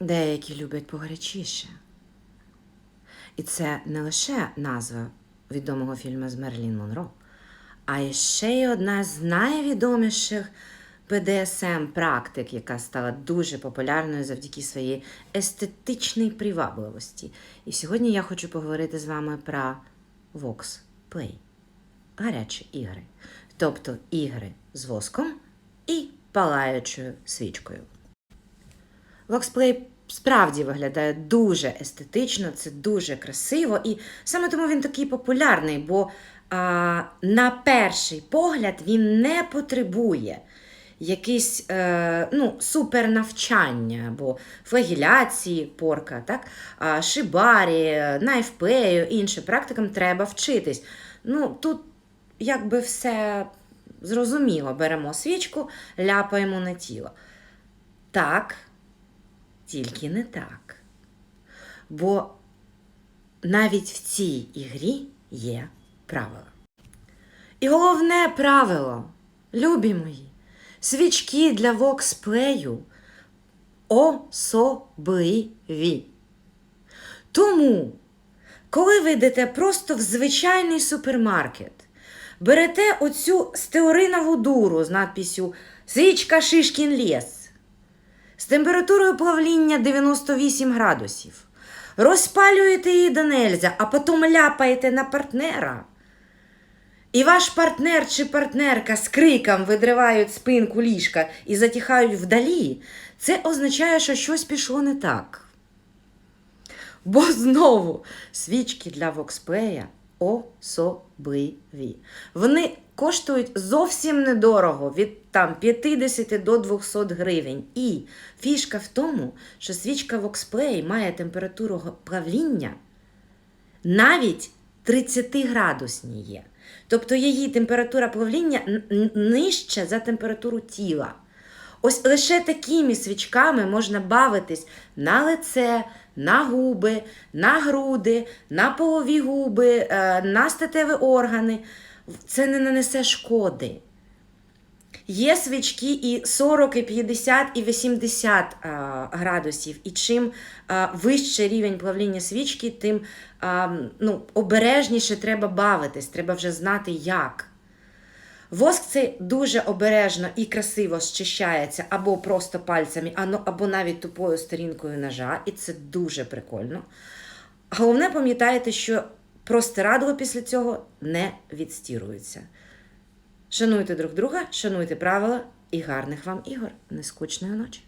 Деякі люблять погарячіше. І це не лише назва відомого фільму з Мерлін Монро, а ще й одна з найвідоміших БДСМ практик, яка стала дуже популярною завдяки своїй естетичній привабливості. І сьогодні я хочу поговорити з вами про Vox Play. Гарячі ігри. Тобто ігри з воском і палаючою свічкою. Воксплей справді виглядає дуже естетично, це дуже красиво, і саме тому він такий популярний, бо а, на перший погляд він не потребує якісь е, ну, супернавчання або флагіляції порка, так? а, шибарі, найфплею, іншим практикам треба вчитись. Ну, тут якби все зрозуміло, беремо свічку, ляпаємо на тіло. Так, тільки не так. Бо навіть в цій ігрі є правила. І головне правило, любі мої, свічки для воксплею особливі. Тому, коли ви йдете просто в звичайний супермаркет, берете оцю стеоринову дуру з надписю Свічка Шишкін ліс температурою плавління 98 градусів, розпалюєте її до нельзя, а потім ляпаєте на партнера. І ваш партнер чи партнерка з криком видривають спинку ліжка і затихають вдалі, це означає, що щось пішло не так. Бо знову свічки для воксплея особливі. Вони коштують зовсім недорого, від там 50 до 200 гривень. І фішка в тому, що свічка воксплей має температуру плавління навіть 30 градусні є. Тобто її температура плавління нижча за температуру тіла. Ось лише такими свічками можна бавитись на лице, на губи, на груди, на полові губи, е, на статеві органи. Це не нанесе шкоди. Є свічки і 40, і 50, і 80 а, градусів. І чим а, вище рівень плавління свічки, тим а, ну, обережніше треба бавитись, треба вже знати як. Воск цей дуже обережно і красиво зчищається або просто пальцями, або навіть тупою сторінкою ножа, і це дуже прикольно. Головне, пам'ятайте, що простирадло після цього не відстірується. Шануйте друг друга, шануйте правила і гарних вам ігор. Нескучної ночі.